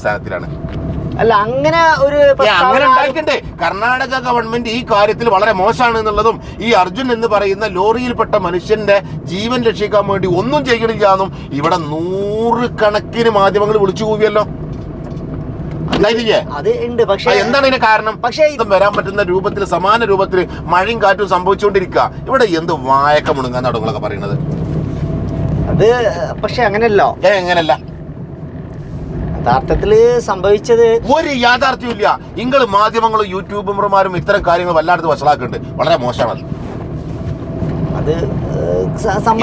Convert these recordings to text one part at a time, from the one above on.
അടിസ്ഥാനത്തിലാണ് അല്ല അങ്ങനെ ഒരു അങ്ങനെ ഉണ്ടാക്കണ്ടേ കർണാടക ഗവൺമെന്റ് ഈ കാര്യത്തിൽ വളരെ മോശമാണ് എന്നുള്ളതും ഈ അർജുൻ എന്ന് പറയുന്ന ലോറിയിൽപ്പെട്ട മനുഷ്യന്റെ ജീവൻ രക്ഷിക്കാൻ വേണ്ടി ഒന്നും ചെയ്യണില്ല എന്നും ഇവിടെ നൂറുകണക്കിന് മാധ്യമങ്ങൾ വിളിച്ചു കൂവിയല്ലോ. ഉണ്ടായില്ലേ അത് ഉണ്ട് പക്ഷെ എന്താണ് ഇതിന് കാരണം? പക്ഷേ ഇത് വരാൻ പറ്റുന്ന രൂപത്തിൽ സമാന രൂപത്തിൽ മഴയും കാറ്റും സംഭവിച്ചുകൊണ്ടിരിക്കുക. ഇവിടെ എന്ത് വായക്ക മുണുങ്ങാൻ നിങ്ങളൊക്കെ പറയുന്നത്? അത് പക്ഷെ അങ്ങനെയല്ലോ. ഏ എങ്ങനല്ല യഥാർത്ഥത്തിൽ സംഭവിച്ചത് ഒരു യാഥാർത്ഥ്യം ഇല്ല. നിങ്ങൾ മാധ്യമങ്ങളും യൂട്യൂബർമാരും ഇത്തരം കാര്യങ്ങൾ വല്ലാത്ത വഷളാക്കുന്നുണ്ട്. വളരെ മോശമാണ് അത്.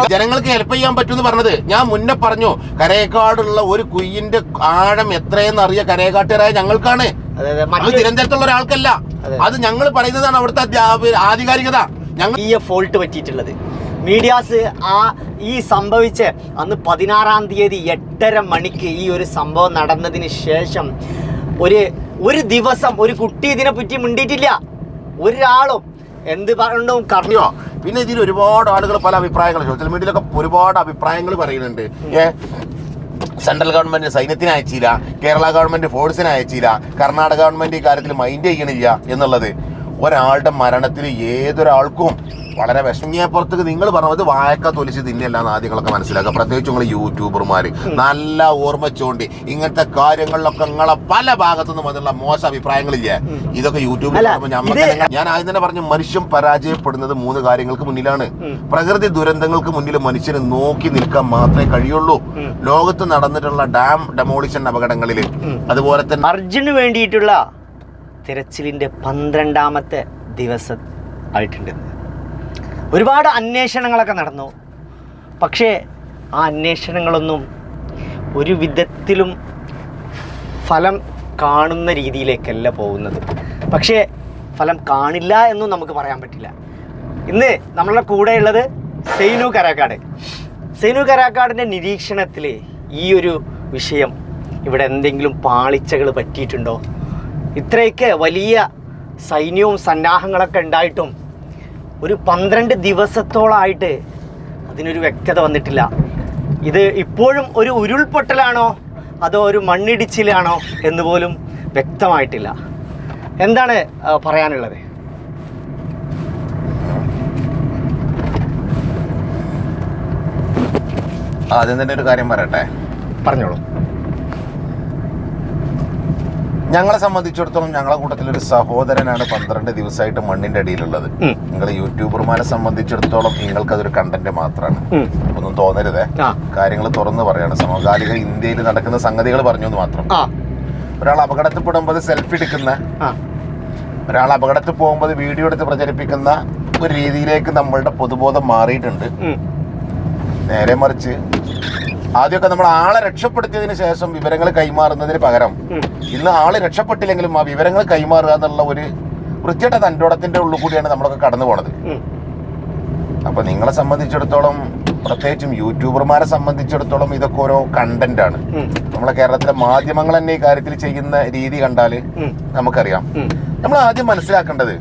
ജനങ്ങൾക്ക് ഹെൽപ്പ് ചെയ്യാൻ പറ്റുമെന്ന് പറഞ്ഞത് ഞാൻ മുന്നേ പറഞ്ഞു. കരയേക്കാടുള്ള ഒരു കുയ്യിന്റെ ആഴം എത്രയെന്ന് അറിയ കരയേക്കാട്ടുകാരായ ഞങ്ങൾക്കാണ്. അതെ തിരുവനന്തപുരത്തുള്ള ഒരാൾക്കല്ല. അത്. ഞങ്ങൾ പറയുന്നതാണ് അവിടുത്തെ ആധികാരികത. ഞങ്ങൾ ഈ ഫോൾട്ട് പറ്റിയിട്ടുള്ളത്. മീഡിയാസ് ആ ഈ സംഭവിച്ച് അന്ന് പതിനാറാം തീയതി എട്ടര മണിക്ക് ഈ ഒരു സംഭവം നടന്നതിന് ശേഷം ഒരു ഒരു ദിവസം ഒരു കുട്ടി ഇതിനെ പറ്റി മിണ്ടിയിട്ടില്ല. ഒരാളും എന്ത് പറഞ്ഞും കറിയോ പിന്നെ ഇതിൽ ഒരുപാട് ആളുകൾ പല അഭിപ്രായങ്ങൾ സോഷ്യൽ മീഡിയയിലൊക്കെ ഒരുപാട് അഭിപ്രായങ്ങൾ പറയുന്നുണ്ട്. ഏ? സെൻട്രൽ ഗവൺമെന്റ് സൈന്യത്തിന് അയച്ചില്ല കേരള ഗവൺമെന്റ് ഫോഴ്സിന് അയച്ചില്ല കർണാടക ഗവൺമെന്റ് ഈ കാര്യത്തിൽ മൈൻഡ് ചെയ്യണില്ല എന്നുള്ളത്. ഒരാളുടെ മരണത്തിൽ ഏതൊരാൾക്കും വളരെ വിഷമിയ പുറത്തേക്ക് നിങ്ങൾ പറഞ്ഞത് വായക്ക തൊലിച്ച് തിന്നല്ല എന്ന് ആദ്യങ്ങളൊക്കെ മനസ്സിലാക്കുക. പ്രത്യേകിച്ച് നിങ്ങൾ യൂട്യൂബർമാർ നല്ല ഓർമ്മ ചൂണ്ടി. ഇങ്ങനത്തെ കാര്യങ്ങളിലൊക്കെ നിങ്ങളെ പല ഭാഗത്തു നിന്നും വന്നുള്ള മോശ അഭിപ്രായങ്ങളില്ലേ? ഇതൊക്കെ യൂട്യൂബിൽ ഞാൻ ആദ്യം തന്നെ പറഞ്ഞു മനുഷ്യൻ പരാജയപ്പെടുന്നത് മൂന്ന് കാര്യങ്ങൾക്ക് മുന്നിലാണ്. പ്രകൃതി ദുരന്തങ്ങൾക്ക് മുന്നിൽ മനുഷ്യന് നോക്കി നിൽക്കാൻ മാത്രമേ കഴിയുള്ളൂ. ലോകത്ത് നടന്നിട്ടുള്ള ഡാം ഡെമോളിഷൻ അപകടങ്ങളിൽ അതുപോലെ തന്നെ അർജുന് വേണ്ടിയിട്ടുള്ള തിരച്ചിലിന്റെ പന്ത്രണ്ടാമത്തെ ദിവസം ആയിട്ടുണ്ട്. ഒരുപാട് അന്വേഷണങ്ങളൊക്കെ നടന്നു. പക്ഷേ ആ അന്വേഷണങ്ങളൊന്നും ഒരു വിധത്തിലും ഫലം കാണുന്ന രീതിയിലേക്കല്ല പോകുന്നത്. പക്ഷേ ഫലം കാണില്ല എന്നും നമുക്ക് പറയാൻ പറ്റില്ല. ഇന്ന് നമ്മളുടെ കൂടെയുള്ളത് സെയ്നു കരാക്കാട്. സെയ്നു കരാക്കാടിന്റെ നിരീക്ഷണത്തിൽ ഈ ഒരു വിഷയം ഇവിടെ എന്തെങ്കിലും പാളിച്ചകൾ പറ്റിയിട്ടുണ്ടോ? ഇത്രയൊക്കെ വലിയ സൈന്യവും സന്നാഹങ്ങളൊക്കെ ഉണ്ടായിട്ടും ഒരു പന്ത്രണ്ട് ദിവസത്തോളമായിട്ട് അതിനൊരു വ്യക്തത വന്നിട്ടില്ല. ഇത് ഇപ്പോഴും ഒരു ഉരുൾപൊട്ടലാണോ? അതോ ഒരു മണ്ണിടിച്ചിലാണോ എന്ന് പോലും വ്യക്തമായിട്ടില്ല. എന്താണ് പറയാനുള്ളത്? ആദ്യം തന്നെ ഒരു കാര്യം പറയട്ടെ? പറഞ്ഞോളൂ. ഞങ്ങളെ സംബന്ധിച്ചിടത്തോളം ഞങ്ങളെ കൂട്ടത്തിൽ ഒരു സഹോദരനാണ് പന്ത്രണ്ട് ദിവസമായിട്ട് മണ്ണിന്റെ അടിയിലുള്ളത്. നിങ്ങൾ യൂട്യൂബർമാരെ സംബന്ധിച്ചിടത്തോളം നിങ്ങൾക്ക് അതൊരു കണ്ടന്റ് മാത്രമാണ് ഒന്നും തോന്നരുതേ. കാര്യങ്ങൾ തുറന്നു പറയാണ്. സമകാലിക ഇന്ത്യയിൽ നടക്കുന്ന സംഗതികൾ പറഞ്ഞു എന്ന് മാത്രം. ഒരാൾ അപകടത്തിൽപ്പെടുമ്പോൾ സെൽഫി എടുക്കുന്ന ഒരാൾ അപകടത്തിൽ പോകുമ്പോൾ വീഡിയോ എടുത്ത് പ്രചരിപ്പിക്കുന്ന ഒരു രീതിയിലേക്ക് നമ്മളുടെ പൊതുബോധം മാറിയിട്ടുണ്ട്. നേരെ മറിച്ച് ആദ്യമൊക്കെ നമ്മൾ ആളെ രക്ഷപ്പെടുത്തിയതിന് ശേഷം വിവരങ്ങൾ കൈമാറുന്നതിന് പകരം. ഇന്ന് ആൾ രക്ഷപ്പെട്ടില്ലെങ്കിലും ആ വിവരങ്ങൾ കൈമാറുക എന്നുള്ള ഒരു വൃത്തിയുടെ തന്റോടത്തിന്റെ ഉള്ളിൽ കൂടിയാണ് നമ്മളൊക്കെ കടന്നു പോണത്. ഉം. അപ്പൊ നിങ്ങളെ സംബന്ധിച്ചിടത്തോളം പ്രത്യേകിച്ചും യൂട്യൂബർമാരെ സംബന്ധിച്ചിടത്തോളം ഇതൊക്കെ ഓരോ കണ്ടന്റ് ആണ് നമ്മളെ കേരളത്തിലെ മാധ്യമങ്ങൾ തന്നെ ഈ കാര്യത്തിൽ ചെയ്യുന്ന രീതി കണ്ടാൽ നമുക്കറിയാം. നമ്മൾ ആദ്യം മനസ്സിലാക്കേണ്ടത്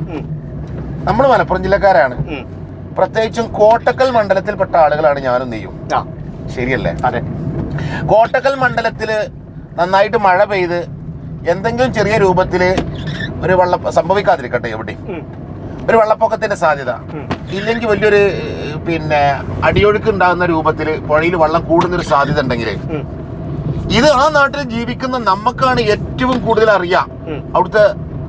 നമ്മൾ മലപ്പുറം ജില്ലക്കാരാണ്. പ്രത്യേകിച്ചും കോട്ടക്കൽ മണ്ഡലത്തിൽപ്പെട്ട ആളുകളാണ് ഞാനും നീയും ശരിയല്ലേ? അതെ കോട്ടക്കൽ മണ്ഡലത്തിൽ നന്നായിട്ട് മഴ പെയ്ത് എന്തെങ്കിലും ചെറിയ രൂപത്തിൽ ഒരു വെള്ള സംഭവിക്കാതിരിക്കട്ടെ എവിടെയും ഒരു വെള്ളപ്പൊക്കത്തിന്റെ സാധ്യത. ഇല്ലെങ്കിൽ വലിയൊരു പിന്നെ അടിയൊഴുക്ക് ഉണ്ടാകുന്ന രൂപത്തിൽ പുഴയിൽ വെള്ളം കൂടുന്ന ഒരു സാധ്യത ഉണ്ടെങ്കിൽ ഇത് ആ നാട്ടിൽ ജീവിക്കുന്ന നമുക്കാണ് ഏറ്റവും കൂടുതൽ അറിയാം. അവിടുത്തെ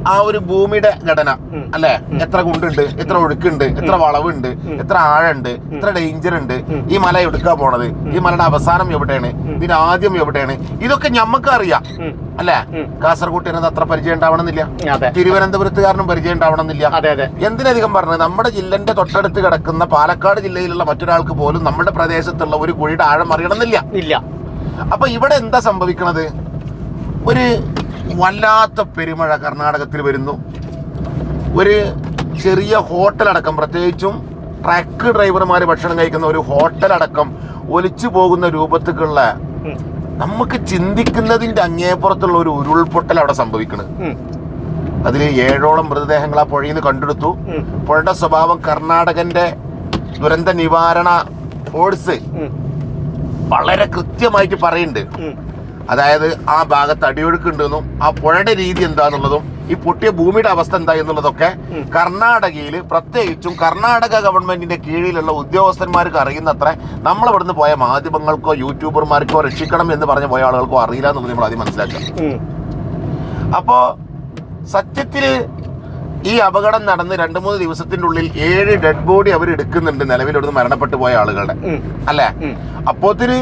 ആ ഒരു ഭൂമിയുടെ ഘടന. അല്ലെ? എത്ര കുണ്ടുണ്ട് എത്ര ഒഴുക്കുണ്ട് എത്ര വളവുണ്ട് എത്ര ആഴുണ്ട് എത്ര ഡേഞ്ചർ ഉണ്ട് ഈ മല എടുക്കാൻ പോണത് ഈ മലയുടെ അവസാനം എവിടെയാണ് ഇതിന്റെ ആദ്യം എവിടെയാണ് ഇതൊക്കെ ഞമ്മക്ക് അറിയാം. അല്ലെ. കാസർഗോട്ടിനത് അത്ര പരിചയം ഉണ്ടാവണമെന്നില്ല. തിരുവനന്തപുരത്തുകാരനും പരിചയം ഉണ്ടാവണമെന്നില്ല. എന്തിനധികം പറഞ്ഞത്? നമ്മുടെ ജില്ലന്റെ തൊട്ടടുത്ത് കിടക്കുന്ന പാലക്കാട് ജില്ലയിലുള്ള മറ്റൊരാൾക്ക് പോലും നമ്മുടെ പ്രദേശത്തുള്ള ഒരു കുഴിയുടെ ആഴം അറിയണമെന്നില്ല. ഇല്ല. അപ്പൊ ഇവിടെ എന്താ സംഭവിക്കണത്? ഒരു വല്ലാത്ത പെരുമഴ കർണാടകത്തിൽ വരുന്നു. ഒരു ചെറിയ ഹോട്ടലടക്കം പ്രത്യേകിച്ചും ട്രക്ക് ഡ്രൈവർമാർ ഭക്ഷണം കഴിക്കുന്ന ഒരു ഹോട്ടലടക്കം ഒലിച്ചു പോകുന്ന രൂപത്തിലുള്ള നമുക്ക് ചിന്തിക്കുന്നതിന്റെ അങ്ങേപ്പുറത്തുള്ള ഒരു ഉരുൾപൊട്ടൽ അവിടെ സംഭവിക്കുന്നത് അതിൽ ഏഴോളം മൃതദേഹങ്ങൾ ആ പുഴയിൽ നിന്ന് കണ്ടെടുത്തു. പുഴയുടെ സ്വഭാവം കർണാടകന്റെ ദുരന്ത നിവാരണ ഫോഴ്സ് വളരെ കൃത്യമായിട്ട് പറയുന്നുണ്ട്. അതായത് ആ ഭാഗത്ത് അടിയൊഴുക്കുണ്ടെന്നും ആ പുഴയുടെ രീതി എന്താന്നുള്ളതും ഈ പൊട്ടിയ ഭൂമിയുടെ അവസ്ഥ എന്താ എന്നുള്ളതൊക്കെ. കർണാടകയിൽ പ്രത്യേകിച്ചും കർണാടക ഗവൺമെന്റിന്റെ കീഴിലുള്ള ഉദ്യോഗസ്ഥന്മാർക്ക് അറിയുന്നത്ര നമ്മൾ ഇവിടുന്ന് പോയ മാധ്യമങ്ങൾക്കോ യൂട്യൂബർമാർക്കോ രക്ഷിക്കണം എന്ന് പറഞ്ഞ പോയ ആളുകൾക്കോ അറിയില്ല എന്നുള്ളത് നമ്മൾ ആദ്യം മനസ്സിലാക്കുക. അപ്പോ സത്യത്തിൽ ഈ അപകടം നടന്ന് രണ്ട് മൂന്ന് ദിവസത്തിന്റെ ഉള്ളിൽ ഏഴ് ഡെഡ് ബോഡി അവർ എടുക്കുന്നുണ്ട് നിലവിൽ ഇവിടുന്ന് മരണപ്പെട്ടു പോയ ആളുകളുടെ അല്ലെ. അപ്പോത്തിന്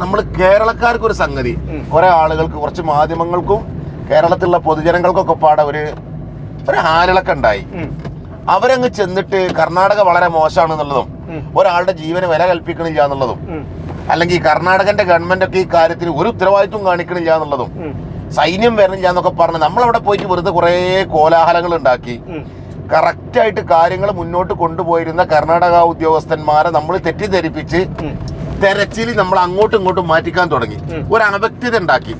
നമ്മൾ കേരളക്കാർക്ക് ഒരു സംഗതി. കുറെ ആളുകൾക്ക് കുറച്ച് മാധ്യമങ്ങൾക്കും കേരളത്തിലുള്ള പൊതുജനങ്ങൾക്കൊക്കെ പാടെ ഒരു ഒരു ഹാലിളക്കം ഉണ്ടായി. അവരങ്ങ് ചെന്നിട്ട് കർണാടക വളരെ മോശമാണെന്നുള്ളതും. ഒരാളുടെ ജീവന് വില കൽപ്പിക്കണില്ല എന്നുള്ളതും അല്ലെങ്കിൽ കർണാടകന്റെ ഗവൺമെന്റ് ഒക്കെ ഈ കാര്യത്തിൽ ഒരു ഉത്തരവാദിത്വം കാണിക്കണില്ല എന്നുള്ളതും സൈന്യം വരണില്ല എന്നൊക്കെ പറഞ്ഞ് നമ്മളവിടെ പോയിട്ട് വെറുതെ കുറേ കോലാഹലങ്ങൾ ഉണ്ടാക്കി. കറക്റ്റായിട്ട് കാര്യങ്ങൾ മുന്നോട്ട് കൊണ്ടുപോയിരുന്ന കർണാടക ഉദ്യോഗസ്ഥന്മാരെ നമ്മൾ തെറ്റിദ്ധരിപ്പിച്ച്. തെരച്ചിൽ നമ്മൾ അങ്ങോട്ടും ഇങ്ങോട്ടും മാറ്റിക്കാൻ തുടങ്ങി. ഒരു അനവ്യക്തത ഉണ്ടാക്കി.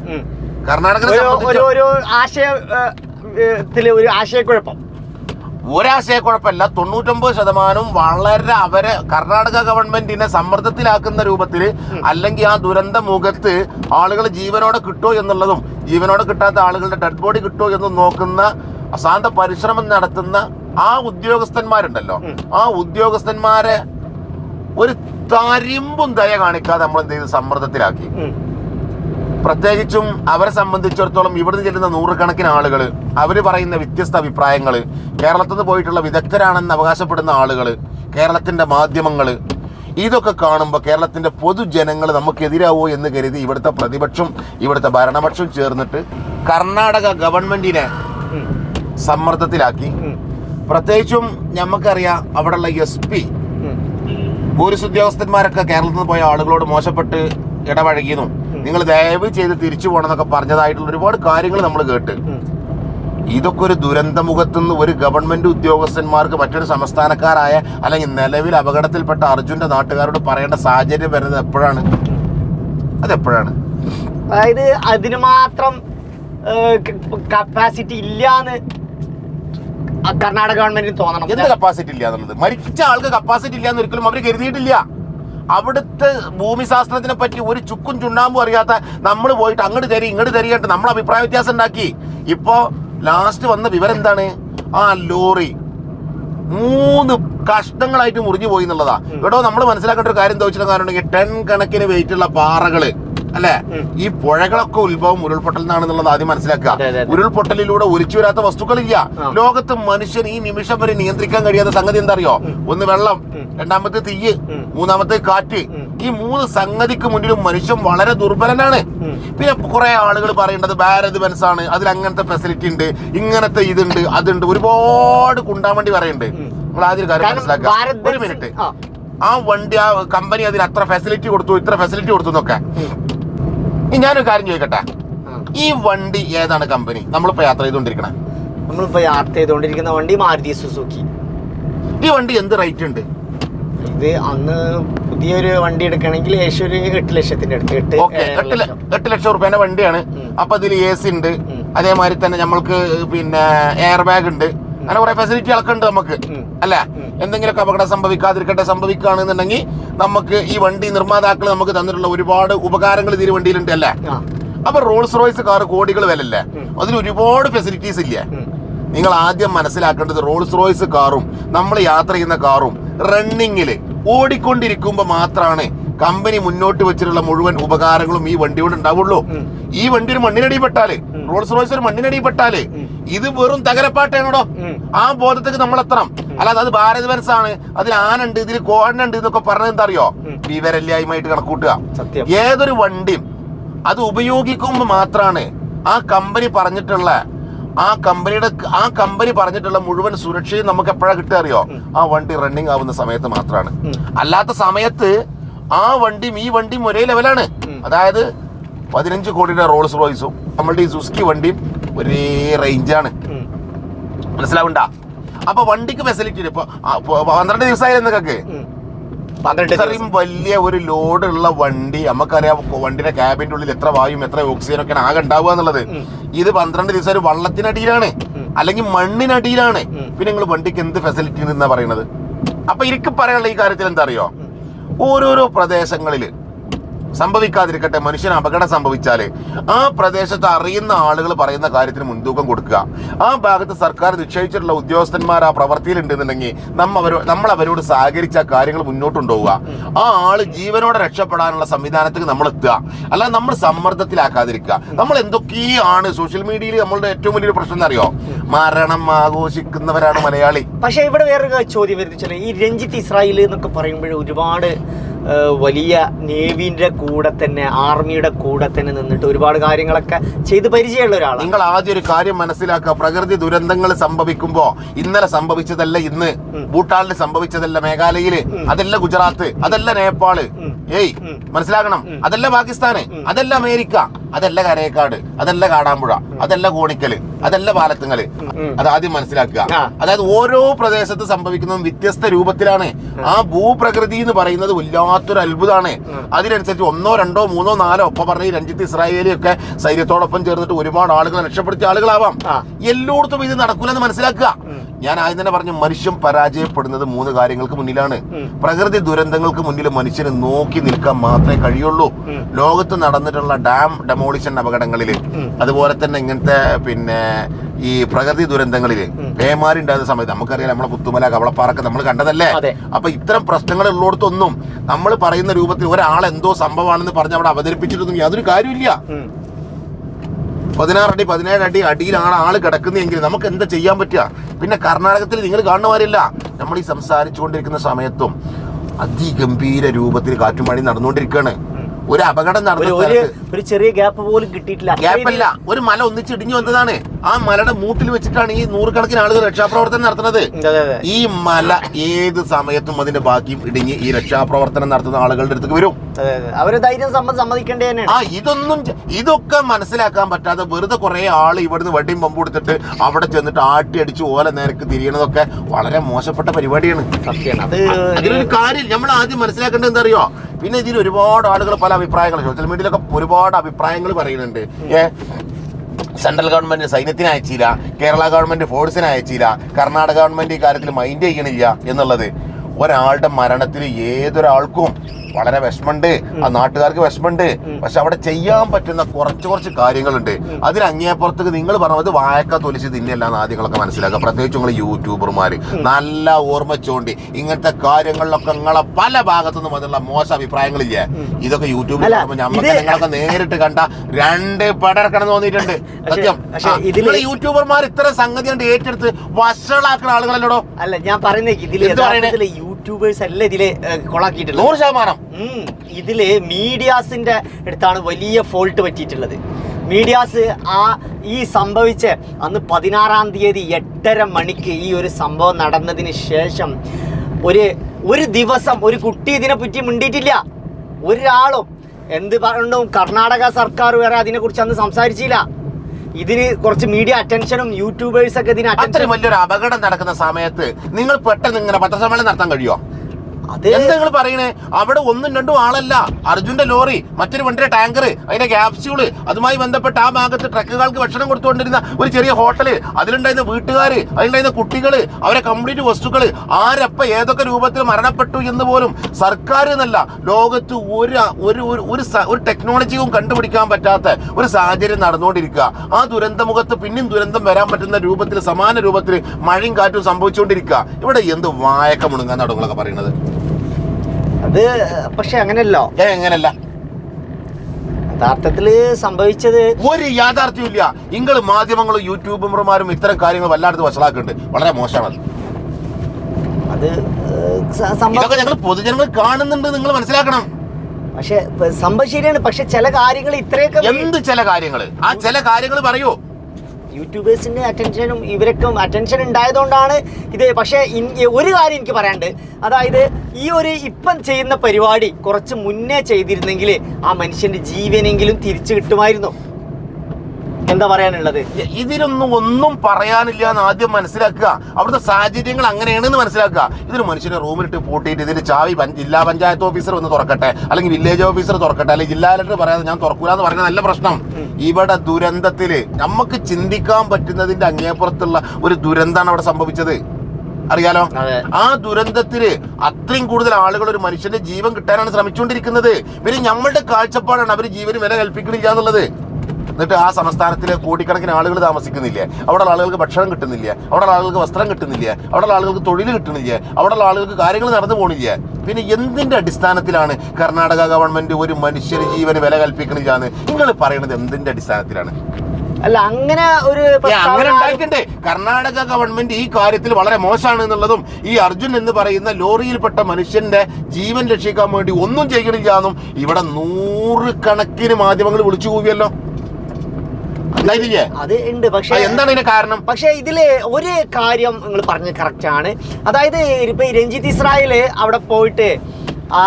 ഒരാശയക്കുഴപ്പമല്ല ഒരു ആശയത്തിലെ ഒരു ആശയക്കുഴപ്പം. ഒരാശയക്കുഴപ്പമില്ല തൊണ്ണൂറ്റൊമ്പത് ശതമാനം വളരെ അവരെ കർണാടക ഗവൺമെന്റിനെ സമ്മർദ്ദത്തിലാക്കുന്ന രൂപത്തിൽ അല്ലെങ്കിൽ ആ ദുരന്ത മുഖത്ത് ആളുകൾ ജീവനോടെ കിട്ടുമോ എന്നുള്ളതും ജീവനോടെ കിട്ടാത്ത ആളുകളുടെ ഡെഡ് ബോഡി കിട്ടുമോ എന്നും നോക്കുന്ന അശാന്ത പരിശ്രമം നടത്തുന്ന ആ ഉദ്യോഗസ്ഥന്മാരുണ്ടല്ലോ. ആ ഉദ്യോഗസ്ഥന്മാരെ ഒരു തരിമ്പും ദയ കാണിക്കാതെ നമ്മൾ എന്ത് ചെയ്ത് സമ്മർദ്ദത്തിലാക്കി. പ്രത്യേകിച്ചും അവരെ സംബന്ധിച്ചിടത്തോളം ഇവിടുന്ന് ചെല്ലുന്ന നൂറുകണക്കിന് ആളുകൾ അവർ പറയുന്ന വ്യത്യസ്ത അഭിപ്രായങ്ങൾ കേരളത്തിൽ നിന്ന് പോയിട്ടുള്ള വിദഗ്ധരാണെന്ന് അവകാശപ്പെടുന്ന ആളുകൾ കേരളത്തിന്റെ മാധ്യമങ്ങൾ ഇതൊക്കെ കാണുമ്പോൾ കേരളത്തിന്റെ പൊതുജനങ്ങൾ നമുക്കെതിരാവോ എന്ന് കരുതി ഇവിടുത്തെ പ്രതിപക്ഷം ഇവിടുത്തെ ഭരണപക്ഷം ചേർന്നിട്ട് കർണാടക ഗവൺമെന്റിനെ. സമ്മർദ്ദത്തിലാക്കി പ്രത്യേകിച്ചും നമുക്കറിയാം അവിടെയുള്ള എസ് പി. പോലീസ് ഉദ്യോഗസ്ഥന്മാരൊക്കെ കേരളത്തിൽ നിന്ന് പോയ ആളുകളോട് മോശപ്പെട്ട് ഇടപഴകിയതും നിങ്ങൾ ദയവ് ചെയ്ത് തിരിച്ചു പോകണമെന്നൊക്കെ പറഞ്ഞതായിട്ടുള്ള ഒരുപാട് കാര്യങ്ങൾ നമ്മൾ കേട്ട്. ഇതൊക്കെ ഒരു ദുരന്തമുഖത്തുനിന്ന് ഒരു ഗവൺമെന്റ് ഉദ്യോഗസ്ഥന്മാർക്ക് മറ്റൊരു സംസ്ഥാനക്കാരായ അല്ലെങ്കിൽ നിലവിൽ അപകടത്തിൽപ്പെട്ട അർജുന്റെ നാട്ടുകാരോട് പറയേണ്ട സാഹചര്യം വരുന്നത് എപ്പോഴാണ്? അതെപ്പോഴാണ്? അതായത് അതിന് മാത്രം കപ്പാസിറ്റി ഇല്ലാന്ന് കർണാടക ഗവൺമെന്റിന് തോന്നണം. എന്ത് കപ്പാസിറ്റി ഇല്ല എന്നുള്ളത് മരിച്ച ആൾക്ക് കപ്പാസിറ്റി ഇല്ല എന്ന് ഒരിക്കലും അവർ കരുതിയിട്ടില്ല. അവിടുത്തെ ഭൂമിശാസ്ത്രത്തിനെ പറ്റി ഒരു ചുക്കും ചുണ്ണാമ്പും അറിയാത്ത നമ്മൾ പോയിട്ട് അങ്ങോട്ട് തരി ഇങ്ങോട്ട് തരികട്ട് നമ്മൾ അഭിപ്രായ വ്യത്യാസം ഉണ്ടാക്കി. ഇപ്പോ ലാസ്റ്റ് വന്ന വിവരം എന്താണ്? ആ ലോറി. മൂന്ന് കഷ്ടങ്ങളായിട്ട് മുറിഞ്ഞു പോയി എന്നുള്ളതാ. ഇവിടെ നമ്മൾ മനസ്സിലാക്കേണ്ട ഒരു കാര്യം എന്താ വെച്ചിട്ടുണ്ടെങ്കിൽ ടെൻ കണക്കിന് വെയിറ്റ് ഉള്ള പാറകൾ. അല്ലെ? ഈ പുഴകളൊക്കെ ഉത്ഭവം ഉരുൾപൊട്ടൽ നിന്നാണെന്നുള്ളത് ആദ്യം മനസ്സിലാക്കുക. ഉരുൾപൊട്ടലിലൂടെ ഒലിച്ചു വരാത്ത വസ്തുക്കളില്ല. ലോകത്ത് മനുഷ്യൻ ഈ നിമിഷം വരെ നിയന്ത്രിക്കാൻ കഴിയാത്ത സംഗതി എന്താ അറിയോ ഒന്ന് വെള്ളം. രണ്ടാമത്തെ തീയ് മൂന്നാമത്തെ കാറ്റ്. ഈ മൂന്ന് സംഗതിക്ക് മുന്നിലും മനുഷ്യൻ വളരെ ദുർബലനാണ്. പിന്നെ കുറെ ആളുകൾ പറയേണ്ടത് ഭാരത് ബെൻസ് ആണ് അതിൽ അങ്ങനത്തെ ഫെസിലിറ്റി ഉണ്ട് ഇങ്ങനത്തെ ഇതുണ്ട് അതുണ്ട് ഒരുപാട് കുണ്ടാൻ പറയുന്നുണ്ട്. നമ്മൾ ആദ്യം കാര്യം മനസ്സിലാക്കുക. ഒരു മിനിറ്റ്. ആ. വണ്ടി ആ കമ്പനി അതിന് അത്ര ഫെസിലിറ്റി കൊടുത്തു ഇത്ര ഫെസിലിറ്റി കൊടുത്തു എന്നൊക്കെ. ഞാനൊരു കാര്യം ചോദിക്കട്ടെ? ഈ വണ്ടി ഏതാണ് കമ്പനി നമ്മളിപ്പോ യാത്ര ചെയ്തുകൊണ്ടിരിക്കണേ നമ്മളിപ്പോ യാത്ര ചെയ്തുകൊണ്ടിരിക്കുന്ന വണ്ടി മാരുതി സുസുക്കി. ഈ വണ്ടി എന്ത് റേറ്റ് ഉണ്ട്? ഇത് അന്ന് പുതിയൊരു വണ്ടി എടുക്കണമെങ്കിൽ ഏകദേശം ഒരു എട്ട് ലക്ഷത്തിന്റെ അടുത്ത് എട്ട് എട്ട് ലക്ഷം. റുപ്യേന്റെ വണ്ടിയാണ്. അപ്പൊ ഇതിൽ എ സി ഉണ്ട്. അതേമാതിരി തന്നെ നമ്മൾക്ക് പിന്നെ എയർ ബാഗ് ഉണ്ട്. അങ്ങനെ കുറെ ഫെസിലിറ്റികളൊക്കെ ഉണ്ട് നമുക്ക്. അല്ലേ. എന്തെങ്കിലുമൊക്കെ അപകടം സംഭവിക്കാതിരിക്കട്ടെ സംഭവിക്കുകയാണെന്നുണ്ടെങ്കിൽ നമുക്ക് ഈ വണ്ടി നിർമ്മാതാക്കൾ നമുക്ക് തന്നിട്ടുള്ള ഒരുപാട് ഉപകാരങ്ങൾ ഇതിന് വണ്ടിയിലുണ്ട് അല്ലേ? അപ്പൊ റോൾസ് റോയ്സ് കാർ കോടികൾ വിലല്ലേ അതിന് ഒരുപാട് ഫെസിലിറ്റീസ് ഇല്ല? നിങ്ങൾ ആദ്യം മനസ്സിലാക്കേണ്ടത് റോൾസ് റോയ്സ് കാറും നമ്മൾ യാത്ര ചെയ്യുന്ന കാറും റണ്ണിങ്ങിൽ ഓടിക്കൊണ്ടിരിക്കുമ്പോൾ മാത്രമാണ് കമ്പനി മുന്നോട്ട് വെച്ചിട്ടുള്ള മുഴുവൻ ഉപകാരങ്ങളും ഈ വണ്ടിയോട് ഉണ്ടാവുള്ളൂ. ഈ വണ്ടി ഒരു ഉം. റോൾസ് റോയ്സ് ഒരു ഉം. ഇത് വെറും തകരപ്പാട്ടാണോ ആ ബോധത്തേക്ക് നമ്മൾ എത്തണം അല്ലാതെ അത് ഭാരത് ആണ് അതിൽ ആനുണ്ട് ഇതിൽ കോണുണ്ട് എന്നൊക്കെ പറഞ്ഞത് എന്താ അറിയോ. വിവരല്ലായ്മയായിട്ട് കണക്കൂട്ടുക. ഏതൊരു വണ്ടിയും അത് ഉപയോഗിക്കുമ്പോൾ മാത്രമാണ് ആ കമ്പനി പറഞ്ഞിട്ടുള്ള ആ കമ്പനിയുടെ ആ കമ്പനി പറഞ്ഞിട്ടുള്ള മുഴുവൻ സുരക്ഷയും നമുക്ക് എപ്പോഴാ കിട്ടുക അറിയോ? ആ വണ്ടി റണ്ണിങ് ആവുന്ന സമയത്ത് മാത്രമാണ് അല്ലാത്ത സമയത്ത് ആ വണ്ടിയും ഈ വണ്ടിയും ഒരേ ലെവലാണ് അതായത് പതിനഞ്ച് കോടിയുടെ റോൾസ് റോയ്സും നമ്മളുടെ ഈ സുസ്കി വണ്ടിയും ഒരേ റേഞ്ചാണ്. മനസ്സിലാവണ്ട? അപ്പൊ വണ്ടിക്ക് ഫെസിലിറ്റി ഇപ്പൊ പന്ത്രണ്ട് ദിവസമായാലും നിങ്ങൾക്ക് ഇത്രയും വലിയ ഒരു ലോഡ് ഉള്ള വണ്ടി നമുക്കറിയാം വണ്ടിയുടെ ക്യാബിന്റെ ഉള്ളിൽ എത്ര വായും എത്ര ഓക്സിജൻ ഒക്കെ ആകെ ഉണ്ടാവുക എന്നുള്ളത്. ഇത് പന്ത്രണ്ട് ദിവസം ഒരു വള്ളത്തിനടിയിലാണ്. അല്ലെങ്കിൽ മണ്ണിനടിയിലാണ്. പിന്നെ നിങ്ങൾ വണ്ടിക്ക് എന്ത് ഫെസിലിറ്റി എന്നാ പറയുന്നത്? അപ്പൊ എനിക്ക് പറയാനുള്ള ഈ കാര്യത്തിൽ എന്താ അറിയോ? ഓരോരോ പ്രദേശങ്ങളിൽ സംഭവിക്കാതിരിക്കട്ടെ മനുഷ്യന് അപകടം സംഭവിച്ചാൽ ആ പ്രദേശത്ത് അറിയുന്ന ആളുകൾ പറയുന്ന കാര്യത്തിന് മുൻതൂക്കം കൊടുക്കുക. ആ ഭാഗത്ത് സർക്കാർ നിശ്ചയിച്ചിട്ടുള്ള ഉദ്യോഗസ്ഥന്മാർ ആ പ്രവൃത്തിയിൽ ഉണ്ടെന്നുണ്ടെങ്കിൽ നമ്മ അവരോ നമ്മൾ അവരോട് സഹകരിച്ച കാര്യങ്ങൾ മുന്നോട്ടുണ്ടോവുക ആ ആൾ ജീവനോടെ രക്ഷപ്പെടാനുള്ള സംവിധാനത്തിൽ നമ്മൾ എത്തുക. അല്ല നമ്മൾ സമ്മർദ്ദത്തിലാക്കാതിരിക്കുക. നമ്മൾ എന്തൊക്കെയാണ് സോഷ്യൽ മീഡിയയിൽ നമ്മളുടെ ഏറ്റവും വലിയൊരു പ്രശ്നം എന്നറിയോ? മരണം ആഘോഷിക്കുന്നവരാണ് മലയാളി. പക്ഷേ ഇവിടെ വേറൊരു ചോദ്യം വരുന്നത് ഈ രഞ്ജിത്ത് ഇസ്രായേൽ എന്നൊക്കെ പറയുമ്പോൾ ഒരുപാട് വലിയ നേവിന്റെ കൂടെ തന്നെ ആർമിയുടെ കൂടെ തന്നെ നിന്നിട്ട് ഒരുപാട് കാര്യങ്ങളൊക്കെ ചെയ്ത് പരിചയമുള്ള ഒരാളാണ്. നിങ്ങൾ ആദ്യം ഒരു കാര്യം മനസ്സിലാക്കുക. പ്രകൃതി ദുരന്തങ്ങൾ സംഭവിക്കുമ്പോ ഇന്നലെ സംഭവിച്ചതല്ല ഇന്ന്. ഭൂട്ടാളിന് ഭൂട്ടാനിൽ സംഭവിച്ചതല്ല മേഘാലയയിൽ. ഉം. അതല്ല ഗുജറാത്ത്. അതല്ല നേപ്പാൾ. ഏയ് മനസ്സിലാക്കണം. അതല്ല പാകിസ്ഥാന്. അതല്ല അമേരിക്ക. അതല്ല കരയക്കാട് അതല്ല കാടാമ്പുഴ അതല്ല കോണിക്കൽ അതല്ല പാലത്തുങ്ങൽ. അത് ആദ്യം മനസ്സിലാക്കുക. അതായത് ഓരോ പ്രദേശത്ത് സംഭവിക്കുന്നതും വ്യത്യസ്ത രൂപത്തിലാണ്. ആ ഭൂപ്രകൃതി എന്ന് പറയുന്നത് വല്ലാത്തൊരു അത്ഭുതമാണ്. അതിനനുസരിച്ച് ഒന്നോ രണ്ടോ മൂന്നോ നാലോ ഒപ്പം പറഞ്ഞ രഞ്ജിത്ത് ഇസ്രായേലി ഒക്കെ സൈന്യത്തോടൊപ്പം ചേർന്നിട്ട് ഒരുപാട് ആളുകളെ രക്ഷപ്പെടുത്തിയ ആളുകളാവാം. എല്ലായിടത്തും ഇത് നടക്കൂലെന്ന് മനസ്സിലാക്കുക. ഞാൻ ആദ്യം തന്നെ പറഞ്ഞു മനുഷ്യൻ പരാജയപ്പെടുന്നത് മൂന്ന് കാര്യങ്ങൾക്ക് മുന്നിലാണ്. പ്രകൃതി ദുരന്തങ്ങൾക്ക് മുന്നിൽ മനുഷ്യന് നോക്കി നിൽക്കാൻ മാത്രമേ കഴിയുള്ളൂ. ലോകത്ത് നടന്നിട്ടുള്ള ഡാം ഡെമോളിഷൻ അപകടങ്ങളിൽ അതുപോലെ തന്നെ ഇങ്ങനത്തെ പിന്നെ ഈ പ്രകൃതി ദുരന്തങ്ങളിൽ പേമാരുണ്ടാകുന്ന സമയത്ത് നമുക്കറിയാം നമ്മളെ പുത്തുമല കവളപ്പാറൊക്കെ നമ്മൾ കണ്ടതല്ലേ. അപ്പൊ ഇത്തരം പ്രശ്നങ്ങൾ ഉള്ളിടത്തൊന്നും നമ്മൾ പറയുന്ന രൂപത്തിൽ ഒരാൾ എന്തോ സംഭവമാണെന്ന് പറഞ്ഞ് അവിടെ അവതരിപ്പിച്ചിട്ടൊന്നും യാതൊരു കാര്യമില്ല പതിനാറടി പതിനേഴ് അടി അടിയിലാണ് ആൾ കിടക്കുന്നതെങ്കിൽ നമുക്ക് എന്താ ചെയ്യാൻ പറ്റുക? പിന്നെ കർണാടകത്തിൽ നിങ്ങൾ കാണുന്നവരില്ല. നമ്മൾ ഈ സംസാരിച്ചുകൊണ്ടിരിക്കുന്ന സമയത്തും അതിഗംഭീര രൂപത്തിൽ കാറ്റും മഴയും നടന്നുകൊണ്ടിരിക്കുകയാണ്. ഒരു അപകടം നടന്ന ഒരു ചെറിയ ഗ്യാപ്പ് പോലും കിട്ടിയിട്ടില്ല. ഗ്യാപ്പല്ല ഒരു മല ഒന്നിച്ച് ഇടിഞ്ഞു വന്നതാണ്. ആ മലയുടെ മൂട്ടിൽ വെച്ചിട്ടാണ് ഈ നൂറുകണക്കിന് ആളുകൾ രക്ഷാപ്രവർത്തനം നടത്തുന്നത്. ഈ മല ഏത് സമയത്തും അതിന്റെ ബാക്കിയും ഇടിഞ്ഞ് ഈ രക്ഷാപ്രവർത്തനം നടത്തുന്ന ആളുകളുടെ അടുത്തേക്ക് വരും. അവർ ധൈര്യം സമ്മ തന്നെയാണ്. ആ ഇതൊന്നും ഇതൊക്കെ മനസ്സിലാക്കാൻ പറ്റാതെ വെറുതെ കുറെ ആൾ ഇവിടുന്ന് വടിയും പമ്പ് കൊടുത്തിട്ട് അവിടെ ചെന്നിട്ട് ആട്ടി അടിച്ച് ഓല നേരക്ക് തിരിയണതൊക്കെ വളരെ മോശപ്പെട്ട പരിപാടിയാണ്. അതിലൊരു കാര്യം നമ്മൾ ആദ്യം മനസ്സിലാക്കേണ്ടത് എന്താ അറിയോ? പിന്നെ ഇതിൽ ഒരുപാട് ആളുകൾ പല അഭിപ്രായങ്ങൾ സോഷ്യൽ മീഡിയയിലൊക്കെ ഒരുപാട് അഭിപ്രായങ്ങൾ പറയുന്നുണ്ട്. ഏ സെൻട്രൽ ഗവൺമെന്റ് സൈന്യത്തിന് അയച്ചില്ല കേരള ഗവൺമെന്റ് ഫോഴ്സിന് അയച്ചില്ല കർണാടക ഗവൺമെന്റ് ഈ കാര്യത്തിൽ മൈൻഡ് ചെയ്യണില്ല എന്നുള്ളത് ഒരാളുടെ മരണത്തിൽ ഏതൊരാൾക്കും വളരെ വിഷമമുണ്ട്. ആ നാട്ടുകാർക്ക് വിഷമമുണ്ട്. പക്ഷെ അവിടെ ചെയ്യാൻ പറ്റുന്ന കുറച്ച് കുറച്ച് കാര്യങ്ങളുണ്ട്. അതിന് അങ്ങേപ്പുറത്തേക്ക് നിങ്ങൾ പറഞ്ഞത് വായക്ക തൊലിച്ച് തിന്നല്ലാന്ന് ആദ്യങ്ങളൊക്കെ മനസ്സിലാക്കുക. പ്രത്യേകിച്ച് നിങ്ങൾ യൂട്യൂബർമാർ നല്ല ഓർമ്മച്ചോണ്ടി. ഇങ്ങനത്തെ കാര്യങ്ങളിലൊക്കെ നിങ്ങളെ പല ഭാഗത്തുനിന്നും അതിനുള്ള മോശം അഭിപ്രായങ്ങളില്ലേ? ഇതൊക്കെ യൂട്യൂബിൽ നിങ്ങളൊക്കെ നേരിട്ട് കണ്ട രണ്ട് പടർക്കണം തോന്നിയിട്ടുണ്ട്. പക്ഷേ- സത്യം. നിങ്ങൾ യൂട്യൂബർമാർ ഇത്ര സംഗതി കണ്ട് ഏറ്റെടുത്ത് വഷളാക്കുന്ന ആളുകളല്ലോ അല്ല ഞാൻ പറയുന്നേ? ഇതിൽ യൂട്യൂബേഴ്സ് അല്ല ഇതിൽ കൊളാക്കിയിട്ടുള്ളത്. നൂറ് ശതമാനം. ഇതിൽ മീഡിയാസിന്റെ അടുത്താണ് വലിയ ഫോൾട്ട് പറ്റിയിട്ടുള്ളത്. മീഡിയാസ് ആ ഈ സംഭവിച്ച അന്ന് പതിനാറാം തീയതി എട്ടര മണിക്ക് ഈ ഒരു സംഭവം നടന്നതിന് ശേഷം ഒരു ഒരു ദിവസം ഒരു കുട്ടി ഇതിനെ പറ്റി മിണ്ടിയിട്ടില്ല. ഒരാളും എന്ത് പറഞ്ഞും കർണാടക സർക്കാർ വരെ അതിനെക്കുറിച്ച് അന്ന് സംസാരിച്ചില്ല. ഇതിന് കുറച്ച് മീഡിയ അറ്റൻഷനും യൂട്യൂബേഴ്സ് ഒക്കെ ഇതിന് അത്രയും അറ്റൻഷൻ വലിയൊരു അപകടം നടക്കുന്ന സമയത്ത് നിങ്ങൾ പെട്ടെന്ന് ഇങ്ങനെ പത്രസമ്മേളനം നടത്താൻ കഴിയുമോ എന്താ നിങ്ങൾ പറയണേ? അവിടെ ഒന്നും രണ്ടും ആളല്ല. അർജുന്റെ ലോറി മറ്റൊരു വണ്ടിയെ ടാങ്കർ അതിന്റെ ക്യാപ്സ്യൂൾ അതുമായി ബന്ധപ്പെട്ട് ആ ഭാഗത്ത് ട്രക്കുകൾക്ക് ഭക്ഷണം കൊടുത്തുകൊണ്ടിരുന്ന ഒരു ചെറിയ ഹോട്ടൽ അതിലുണ്ടായിരുന്ന വീട്ടുകാര് അതിലുണ്ടായിരുന്ന കുട്ടികൾ അവരെ കംപ്ലീറ്റ് വസ്തുക്കൾ ആരപ്പ ഏതൊക്കെ രൂപത്തിൽ മരണപ്പെട്ടു എന്ന് പോലും സർക്കാർ എന്നല്ല ലോകത്ത് ഒരു ഒരു ഒരു- ഒരു ടെക്നോളജിയും കണ്ടുപിടിക്കാൻ പറ്റാത്ത ഒരു സാഹചര്യം നടന്നുകൊണ്ടിരിക്കുക. ആ ദുരന്തമുഖത്ത് പിന്നെയും ദുരന്തം വരാൻ പറ്റുന്ന രൂപത്തിൽ സമാന രൂപത്തിൽ മഴയും കാറ്റും സംഭവിച്ചുകൊണ്ടിരിക്കുക. ഇവിടെ എന്ത് വായക്ക മുണുങ്ങാൻ നിങ്ങളൊക്കെ പറയുന്നത് അത് പക്ഷെ അങ്ങനെയല്ലോ. അങ്ങനല്ല യഥാർത്ഥത്തിൽ സംഭവിച്ചത് ഒരു യാഥാർത്ഥ്യവും ഇല്ല. നിങ്ങൾ മാധ്യമങ്ങളും യൂട്യൂബർമാരും ഇത്തരം കാര്യങ്ങൾ വല്ലാത്ത വഷളാക്കുന്നുണ്ട്. വളരെ മോശമാണ് അത്. ഇതൊക്കെ ഞങ്ങൾ പൊതുജനങ്ങൾ കാണുന്നുണ്ട് നിങ്ങൾ മനസ്സിലാക്കണം. പക്ഷെ സംഭവം ശരിയാണ്. പക്ഷെ ചില കാര്യങ്ങൾ ഇത്രയൊക്കെ എന്ത് ചില കാര്യങ്ങൾ? ആ ചില കാര്യങ്ങൾ പറയൂ. യൂട്യൂബേഴ്സിന്റെ അറ്റൻഷനും ഇവരൊക്കെ അറ്റൻഷൻ ഉണ്ടായതുകൊണ്ടാണ് ഇത്. പക്ഷേ ഒരു കാര്യം എനിക്ക് പറയാണ്ട് അതായത് ഈ ഒരു ഇപ്പം ചെയ്യുന്ന പരിപാടി കുറച്ച് മുന്നേ ചെയ്തിരുന്നെങ്കിൽ ആ മനുഷ്യന്റെ ജീവനെങ്കിലും തിരിച്ചു കിട്ടുമായിരുന്നു. എന്താ പറയാനുള്ളത്? ഇതിലൊന്നും ഇതിനൊന്നും ഒന്നും പറയാനില്ല എന്ന് ആദ്യം മനസ്സിലാക്കുക. അവിടുത്തെ സാഹചര്യങ്ങൾ അങ്ങനെയാണെന്ന് മനസ്സിലാക്കുക. ഇതിന് മനുഷ്യനെ റൂമിലിട്ട് പൂട്ടിയിട്ട് ഇതിന്റെ ചാവി ജില്ലാ പഞ്ചായത്ത് ഓഫീസർ ഒന്ന് തുറക്കട്ടെ. അല്ലെങ്കിൽ വില്ലേജ് ഓഫീസർ തുറക്കട്ടെ. അല്ലെങ്കിൽ ജില്ലാ കലക്ടർ പറയാതെ ഞാൻ തുറക്കൂല എന്ന് പറഞ്ഞ നല്ല പ്രശ്നം. ഇവിടെ ദുരന്തത്തിൽ നമുക്ക് ചിന്തിക്കാൻ പറ്റുന്നതിന്റെ അങ്ങേപ്പുറത്തുള്ള ഒരു ദുരന്തമാണ് അവിടെ സംഭവിച്ചത്. അറിയാലോ? ആ ദുരന്തത്തിൽ അത്രയും കൂടുതൽ ആളുകൾ ഒരു മനുഷ്യന്റെ ജീവൻ കിട്ടാനാണ് ശ്രമിച്ചുകൊണ്ടിരിക്കുന്നത്. പിന്നെ നമ്മളുടെ കാഴ്ചപ്പാടാണ് അവർ ജീവന് വില കൽപ്പിക്കണില്ല എന്നുള്ളത്. എന്നിട്ട് ആ സംസ്ഥാനത്തിലെ കോടിക്കണക്കിന് ആളുകൾ താമസിക്കുന്നില്ലേ? അവിടെ ആളുകൾക്ക് ഭക്ഷണം കിട്ടുന്നില്ല? അവിടെ ആളുകൾക്ക് വസ്ത്രം കിട്ടുന്നില്ല? അവിടെ ആളുകൾക്ക് തൊഴിൽ കിട്ടുന്നില്ല? അവിടെ ആളുകൾക്ക് കാര്യങ്ങൾ നടന്നു പോണില്ല? പിന്നെ എന്തിന്റെ അടിസ്ഥാനത്തിലാണ് കർണാടക ഗവൺമെന്റ് ഒരു മനുഷ്യന് ജീവന് വില കൽപ്പിക്കണില്ല എന്ന്? നിങ്ങൾ പറയുന്നത് എന്തിന്റെ അടിസ്ഥാനത്തിലാണ്? അല്ല അങ്ങനെ ഒരു അങ്ങനെ ഉണ്ടായിക്കണ്ടേ കർണാടക ഗവൺമെന്റ് ഈ കാര്യത്തിൽ വളരെ മോശമാണ് എന്നുള്ളതും ഈ അർജുൻ എന്ന് പറയുന്ന ലോറിയിൽപ്പെട്ട മനുഷ്യന്റെ ജീവൻ രക്ഷിക്കാൻ വേണ്ടി ഒന്നും ചെയ്യണില്ല എന്നും ഇവിടെ നൂറുകണക്കിന് മാധ്യമങ്ങൾ വിളിച്ചു കൂവിയല്ലോ. അത് ഉണ്ട് പക്ഷെ എന്താണ് ഇതിന്റെ കാരണം? പക്ഷേ ഇതിൽ ഒരു കാര്യം നിങ്ങൾ പറഞ്ഞത് കറക്റ്റ് ആണ്. അതായത് ഇപ്പൊ രഞ്ജിത്ത് ഇസ്രായേൽ അവിടെ പോയിട്ട് ആ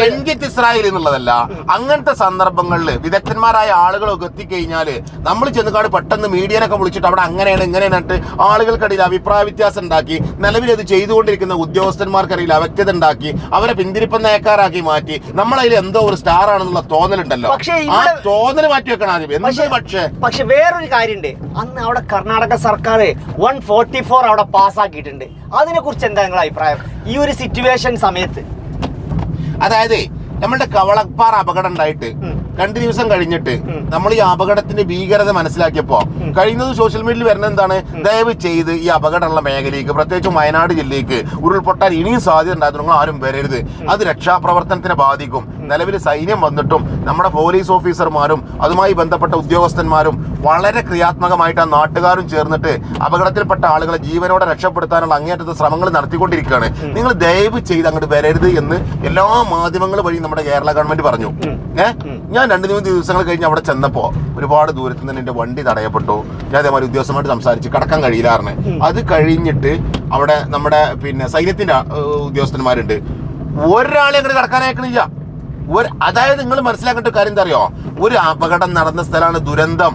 രഞ്ജിത്ത് ഇസ്രായേൽ എന്നുള്ളതല്ല അങ്ങനത്തെ സന്ദർഭങ്ങളിൽ വിദഗ്ധന്മാരായ ആളുകളൊക്കെ എത്തിക്കഴിഞ്ഞാൽ നമ്മൾ ചെന്നുകാട് പെട്ടെന്ന് മീഡിയനൊക്കെ വിളിച്ചിട്ട് അവിടെ അങ്ങനെയാണ് ഇങ്ങനെയാണ് ആളുകൾക്കിടയിൽ അഭിപ്രായ വ്യത്യാസം ഉണ്ടാക്കി നിലവിൽ അത് ചെയ്തുകൊണ്ടിരിക്കുന്ന ഉദ്യോഗസ്ഥന്മാർക്കിടയിൽ അവ്യക്തത ഉണ്ടാക്കി അവരെ പിന്തിരിപ്പം നയക്കാരാക്കി മാറ്റി നമ്മളതിൽ എന്തോ ഒരു സ്റ്റാർ ആണെന്നുള്ള തോന്നലുണ്ടല്ലോ. പക്ഷേ ആ തോന്നൽ മാറ്റി വെക്കണം ആദ്യം. എന്ത് പക്ഷേ പക്ഷെ? വേറൊരു കാര്യമുണ്ട് അന്ന് അവിടെ കർണാടക സർക്കാർ വൺ ഫോർട്ടി ഫോർ അവിടെ പാസ്സാക്കിയിട്ടുണ്ട് അതിനെ കുറിച്ച് എന്താ നിങ്ങളുടെ അഭിപ്രായം? ഈ ഒരു സിറ്റുവേഷൻ സമയത്ത്. അതായത് നമ്മളുടെ കവളപ്പാറ അപകടം ഉണ്ടായിട്ട്. രണ്ട് ദിവസം കഴിഞ്ഞിട്ട് നമ്മൾ ഈ അപകടത്തിന്റെ ഭീകരത മനസ്സിലാക്കിയപ്പോ കഴിയുന്നത് സോഷ്യൽ മീഡിയയിൽ വരുന്ന എന്താണ്? ദയവ് ചെയ്ത് ഈ അപകടമുള്ള മേഖലയിലേക്ക് പ്രത്യേകിച്ച് വയനാട് ജില്ലയ്ക്ക് ഉരുൾപൊട്ടാൻ ഇനിയും സാധ്യത ഉണ്ടായിരുന്നു ആരും വരരുത്. അത് രക്ഷാപ്രവർത്തനത്തിനെ ബാധിക്കും. നിലവിൽ സൈന്യം വന്നിട്ടും നമ്മുടെ പോലീസ് ഓഫീസർമാരും അതുമായി ബന്ധപ്പെട്ട ഉദ്യോഗസ്ഥന്മാരും വളരെ ക്രിയാത്മകമായിട്ട് ആ നാട്ടുകാരും ചേർന്നിട്ട് അപകടത്തിൽപ്പെട്ട ആളുകളെ ജീവനോടെ രക്ഷപ്പെടുത്താനുള്ള അങ്ങേയറ്റത്തെ ശ്രമങ്ങൾ നടത്തിക്കൊണ്ടിരിക്കുകയാണ്. നിങ്ങൾ ദയവ് ചെയ്ത് അങ്ങോട്ട് വരരുത് എന്ന് എല്ലാ മാധ്യമങ്ങൾ വഴി നമ്മുടെ കേരള ഗവൺമെന്റ് പറഞ്ഞു. ഏഹ് ഞാൻ രണ്ട് മൂന്ന് ദിവസങ്ങൾ കഴിഞ്ഞ് അവിടെ ചെന്നപ്പോ ഒരുപാട് ദൂരത്ത് നിന്ന് എന്റെ വണ്ടി തടയപ്പെട്ടു. ഞാൻ അതേമാതിരി ഉദ്യോഗസ്ഥമായിട്ട് സംസാരിച്ച് കടക്കാൻ കഴിയില്ലാറിന് അത് കഴിഞ്ഞിട്ട് അവിടെ നമ്മുടെ പിന്നെ സൈന്യത്തിന്റെ ഉദ്യോഗസ്ഥന്മാരുണ്ട്. ഒരാളെ അങ്ങനെ കടക്കാൻ അയക്കണില്ല ഒരു അതായത് നിങ്ങൾ മനസ്സിലാക്കേണ്ട കാര്യം എന്താ അറിയോ ഒരു അപകടം നടന്ന സ്ഥലമാണ് ദുരന്തം.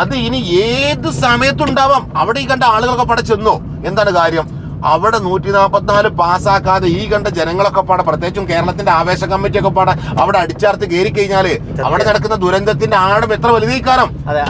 അത് ഇനി ഏത് സമയത്തുണ്ടാവാം? അവിടെ ഈ കണ്ട ആളുകളൊക്കെ പടച്ചെന്നോ? ചെന്നു എന്താണ് കാര്യം? അവിടെ നൂറ്റി നാൽപ്പത്തിനാല് പാസ്സാക്കാതെ ഈ കണ്ട ജനങ്ങളൊക്കെ പാടെ പ്രത്യേകിച്ചും കേരളത്തിന്റെ ആവേശ കമ്മിറ്റി ഒക്കെ പാടെ അവിടെ അടിച്ചാർത്ത് കയറി കഴിഞ്ഞാൽ അവിടെ നടക്കുന്ന ദുരന്തത്തിന്റെ ആഴം എത്ര അതെ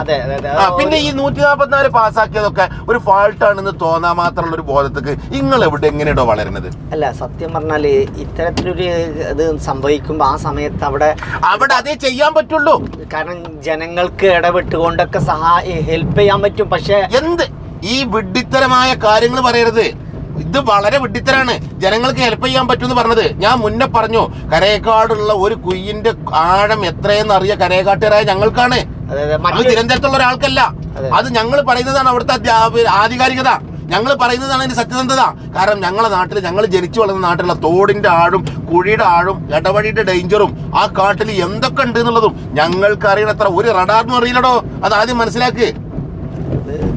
പിന്നെ ഈ നൂറ്റി നാൽപ്പത്തിനാല് പാസ്സാക്കിയതൊക്കെ ഒരു ഫാൾട്ട് ആണെന്ന് തോന്നാൻ മാത്രമുള്ള ഒരു ബോധത്തേക്ക് നിങ്ങൾ എവിടെ എങ്ങനെയാണോ വളരുന്നത്? അല്ല സത്യം പറഞ്ഞാൽ ഇത്തരത്തിലൊരു ഇത് സംഭവിക്കുമ്പോ ആ സമയത്ത് അവിടെ അവിടെ അതേ ചെയ്യാൻ പറ്റുള്ളൂ. കാരണം ജനങ്ങൾക്ക് ഇടപെട്ടുകൊണ്ടൊക്കെ സഹായ ഹെൽപ്പ് ചെയ്യാൻ പറ്റും. പക്ഷെ എന്ത്? ഈ വിഡ്ഢിത്തരമായ കാര്യങ്ങൾ പറയരുത്. ഇത് വളരെ വിഡ്ഢിത്തരാണ്. ജനങ്ങൾക്ക് ഹെൽപ്പ് ചെയ്യാൻ പറ്റുമെന്ന് പറഞ്ഞത്. ഞാൻ മുന്നേ പറഞ്ഞു കരയേക്കാടുള്ള ഒരു കുയ്യിന്റെ ആഴം എത്രയെന്ന് അറിയ കരയേക്കാട്ടുകാരായ ഞങ്ങൾക്കാണ്. അതെ തിരുവനന്തപുരത്തുള്ള ഒരാൾക്കല്ല. അത്. ഞങ്ങൾ പറയുന്നതാണ് അവിടുത്തെ ആധികാരികത. ഞങ്ങൾ പറയുന്നതാണ് അതിന്റെ സത്യസന്ധത. കാരണം ഞങ്ങളെ നാട്ടിൽ ഞങ്ങൾ ജനിച്ചു വളർന്ന നാട്ടിലുള്ള തോടിന്റെ ആഴും കുഴിയുടെ ആഴും ഇടവഴിയുടെ ഡേഞ്ചറും ആ കാട്ടിൽ എന്തൊക്കെ ഉണ്ട് എന്നുള്ളതും ഞങ്ങൾക്ക് അറിയണത്ര ഒരു റഡാർന്നും അറിയില്ലടോ. അത് ആദ്യം മനസ്സിലാക്ക്.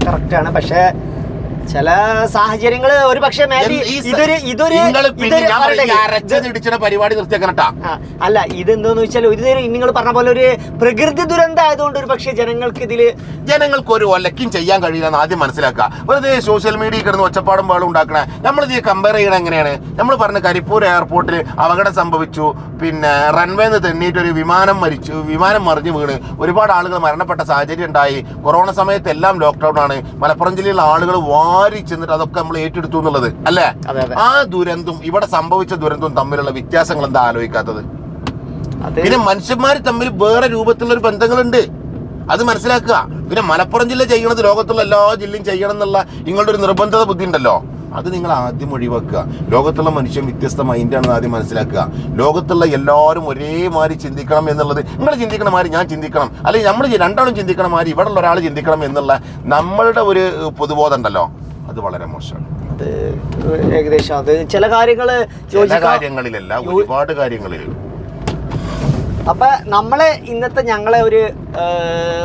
കറക്റ്റ് ആണ്. പക്ഷെ ചില സാഹചര്യങ്ങൾ ഒരു പക്ഷേ ഇതൊരു ഇതൊരു പരിപാടി നിർത്തിയേക്കണം ട്ടാ. ആ, അല്ല ഇതെന്തോന്ന് വെച്ചാൽ ഇതൊരു നിങ്ങൾ പറഞ്ഞ പോലെ ഒരു പ്രകൃതി ദുരന്തം ആയതുകൊണ്ട് ഒരു പക്ഷേ ജനങ്ങൾക്ക് ഇതിൽ ജനങ്ങൾക്ക് ഒരു ഒലക്കും ചെയ്യാൻ കഴിയില്ല എന്ന് ആദ്യം മനസ്സിലാക്കുക. വെറുതെ സോഷ്യൽ മീഡിയ കിടന്ന് ഒച്ചപ്പാടും പാടും ഉണ്ടാക്കണേ. നമ്മൾ ഇത് കമ്പയർ ചെയ്യണ എങ്ങനെയാണ്? നമ്മൾ പറഞ്ഞ കരിപ്പൂർ എയർപോർട്ടിൽ അപകടം സംഭവിച്ചു. പിന്നെ റൺവേന്ന് തെന്നിയിട്ട് ഒരു വിമാനം മരിച്ചു. വിമാനം മറിഞ്ഞു വീണ്. ഒരുപാട് ആളുകൾ മരണപ്പെട്ട സാഹചര്യം ഉണ്ടായി. കൊറോണ സമയത്ത് എല്ലാം ലോക്ക്ഡൌൺ ആണ്. മലപ്പുറം ജില്ലയിലുള്ള ആളുകൾ വാരി ചെന്നിട്ട് അതൊക്കെ നമ്മൾ ഏറ്റെടുത്തു എന്നുള്ളത് അല്ലേ? ആ ദുരന്തം ഇവിടെ സംഭവിച്ച ദുരന്തവും തമ്മിലുള്ള വ്യത്യാസങ്ങൾ എന്താ ആലോചിക്കാത്തത്? പിന്നെ മനുഷ്യന്മാർ തമ്മിൽ വേറെ രൂപത്തിലുള്ള ഒരു ബന്ധങ്ങളുണ്ട്. അത് മനസ്സിലാക്കുക. പിന്നെ മലപ്പുറം ജില്ല ചെയ്യണത് ലോകത്തുള്ള എല്ലാ ജില്ലയും ചെയ്യണം എന്നുള്ള നിങ്ങളുടെ ഒരു നിർബന്ധത ബുദ്ധി ഉണ്ടല്ലോ അത് നിങ്ങൾ ആദ്യം ഒഴിവാക്കുക. ലോകത്തുള്ള മനുഷ്യൻ വ്യത്യസ്ത മൈൻഡാണെന്ന് ആദ്യം മനസ്സിലാക്കുക. ലോകത്തുള്ള എല്ലാവരും ഒരേ ഒരേമാതിരി ചിന്തിക്കണം എന്നുള്ളത് നിങ്ങൾ ചിന്തിക്കണ മാതിരി ഞാൻ ചിന്തിക്കണം. അല്ലെങ്കിൽ നമ്മൾ രണ്ടാളും ചിന്തിക്കണ മാതിരി ഇവിടെ ഉള്ള ഒരാൾ ചിന്തിക്കണം എന്നുള്ള നമ്മളുടെ ഒരു പൊതുബോധം ഉണ്ടല്ലോ. അത് വളരെ മോശമാണ്. അത് ഏകദേശം അത് ചില കാര്യങ്ങൾ ചില കാര്യങ്ങളിലല്ല ഒരുപാട് കാര്യങ്ങളിൽ. അപ്പൊ നമ്മളെ ഇന്നത്തെ ഞങ്ങളെ ഒരു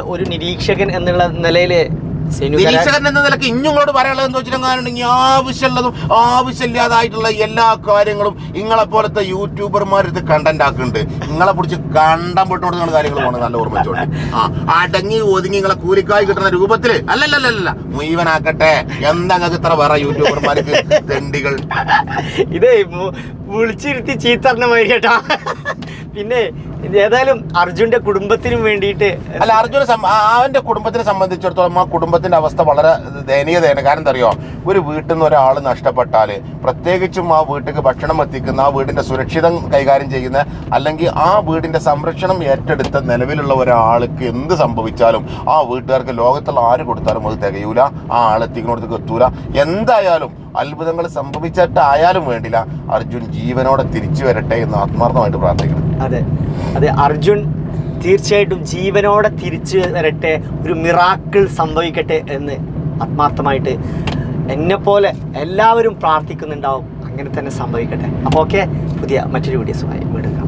ഒരു നിരീക്ഷകൻ എന്നുള്ള കരാ- നിരീക്ഷകൻ എന്ന നിലയ്ക്ക് ഇഞ്ഞുങ്ങളോട് പറയാനുള്ളത് എന്താ വെച്ചിട്ടുണ്ടെങ്കിൽ ആവശ്യമുള്ളതും ആവശ്യമില്ലാതായിട്ടുള്ള എല്ലാ കാര്യങ്ങളും ഇങ്ങളെ പോലത്തെ യൂട്യൂബർമാർ ഇത് കണ്ടന്റ് ആക്കുന്നുണ്ട്. നിങ്ങളെ പിടിച്ച് കണ്ടം പൊട്ടോടുന്ന കാര്യങ്ങൾ പോകണം നല്ല ഓർമ്മിച്ചോണ്ട് ആ അടങ്ങി ഒതുങ്ങി നിങ്ങളെ കൂലിക്കായി കിട്ടുന്ന രൂപത്തിൽ. അല്ലല്ലല്ല മുഴുവനാക്കട്ടെ. എന്താ ഇത്ര വേറെ യൂട്യൂബർമാർക്ക് തെണ്ടികൾ? ഇത് വിളിച്ചിരുത്തി ചീത്തറിന മാതിരി കേട്ടാ. പിന്നെ ഏതായാലും അർജുന്റെ കുടുംബത്തിനും വേണ്ടിയിട്ട് അല്ല അർജുന അവന്റെ കുടുംബത്തിനെ സംബന്ധിച്ചിടത്തോളം ആ കുടുംബത്തിന്റെ അവസ്ഥ വളരെ ദയനീയതയാണ്. കാരണം എന്തറിയോ? ഒരു വീട്ടിൽ നിന്ന് ഒരാൾ നഷ്ടപ്പെട്ടാൽ പ്രത്യേകിച്ചും ആ വീട്ടിലേക്ക് ഭക്ഷണം എത്തിക്കുന്ന ആ വീടിന്റെ സുരക്ഷിതം കൈകാര്യം ചെയ്യുന്ന അല്ലെങ്കിൽ ആ വീടിന്റെ സംരക്ഷണം ഏറ്റെടുത്ത നിലവിലുള്ള ഒരാൾക്ക് എന്ത് സംഭവിച്ചാലും ആ വീട്ടുകാർക്ക് ലോകത്തുള്ള ആര് കൊടുത്താലും അത് തികയൂല. ആ ആളെത്തിക്കുന്നിടത്തേക്ക് എത്തൂല. എന്തായാലും അത്ഭുതങ്ങൾ സംഭവിച്ചിട്ടായാലും വേണ്ടില്ല. അർജുൻ ജീവനോടെ തിരിച്ചു വരട്ടെ എന്ന് ആത്മാർത്ഥമായിട്ട് പ്രാർത്ഥിക്കണം അതെ. അതെ അർജുൻ തീർച്ചയായിട്ടും ജീവനോടെ തിരിച്ചു വരട്ടെ ഒരു മിറാക്കിൾ സംഭവിക്കട്ടെ എന്ന് ആത്മാർത്ഥമായിട്ട് എന്നെപ്പോലെ എല്ലാവരും പ്രാർത്ഥിക്കുന്നുണ്ടാവും. അങ്ങനെ തന്നെ സംഭവിക്കട്ടെ. അപ്പോൾ ഓക്കെ പുതിയ മറ്റൊരു വീഡിയോസുമായി വീണ്ടും കാണാം.